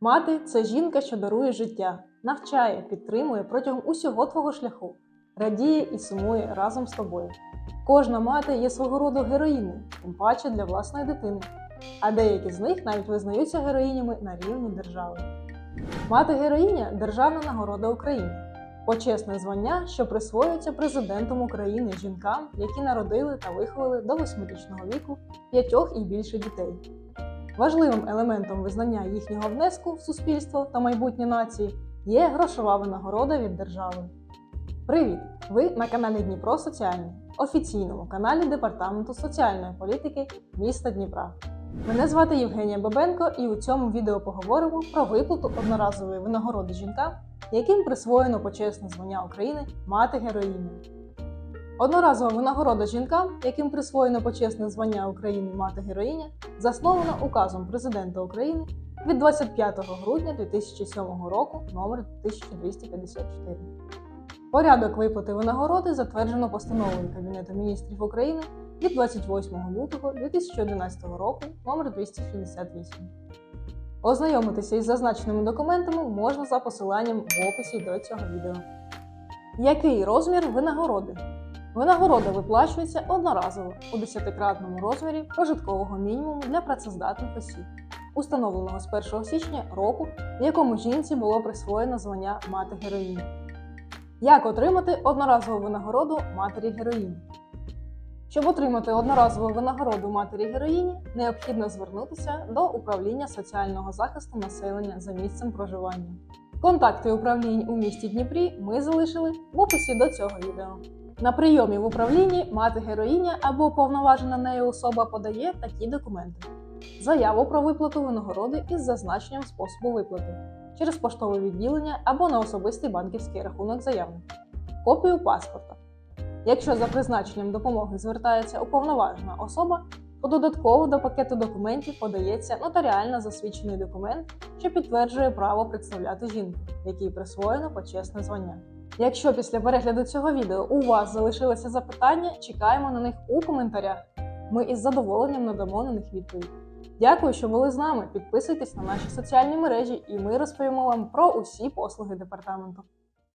Мати це жінка, що дарує життя, навчає, підтримує протягом усього твого шляху, радіє і сумує разом з тобою. Кожна мати є свого роду героїною, тим паче для власної дитини, а деякі з них навіть визнаються героїнями на рівні держави. Мати героїня державна нагорода України, почесне звання, що присвоюється президентом України жінкам, які народили та виховали до восьмирічного віку п'ятьох і більше дітей. Важливим елементом визнання їхнього внеску в суспільство та майбутнє нації є грошова винагорода від держави. Привіт! Ви на каналі Дніпро Соціальний, офіційному каналі Департаменту соціальної політики міста Дніпра. Мене звати Євгенія Бабенко, і у цьому відео поговоримо про виплату одноразової винагороди жінкам, яким присвоєно почесне звання України Мати героїні. Одноразова винагорода жінкам, яким присвоєно почесне звання України Мати героїня, заснована указом президента України від 25 грудня 2007 року номер 1254. Порядок виплати винагороди затверджено постановою Кабінету міністрів України від 28 лютого 2011 року номер 268. Ознайомитися із зазначеними документами можна за посиланням в описі до цього відео. Який розмір винагороди? Винагорода виплачується одноразово у 10-кратному розмірі прожиткового мінімуму для працездатних осіб, установленого з 1 січня року, в якому жінці було присвоєно звання мати героїні. Як отримати одноразову винагороду матері героїні? Щоб отримати одноразову винагороду матері героїні, необхідно звернутися до управління соціального захисту населення за місцем проживання. Контакти управлінь у місті Дніпрі ми залишили в описі до цього відео. На прийомі в управлінні мати героїня або повноважена нею особа подає такі документи: заяву про виплату винагороди із зазначенням способу виплати через поштове відділення або на особистий банківський рахунок заявника, копію паспорта. Якщо за призначенням допомоги звертається уповноважена особа, то додатково до пакету документів подається нотаріально засвідчений документ, що підтверджує право представляти жінку, якій присвоєно почесне звання. Якщо після перегляду цього відео у вас залишилися запитання, чекаємо на них у коментарях. Ми із задоволенням надамо на них відповідь. Дякую, що були з нами. Підписуйтесь на наші соціальні мережі, і ми розповімо вам про усі послуги департаменту.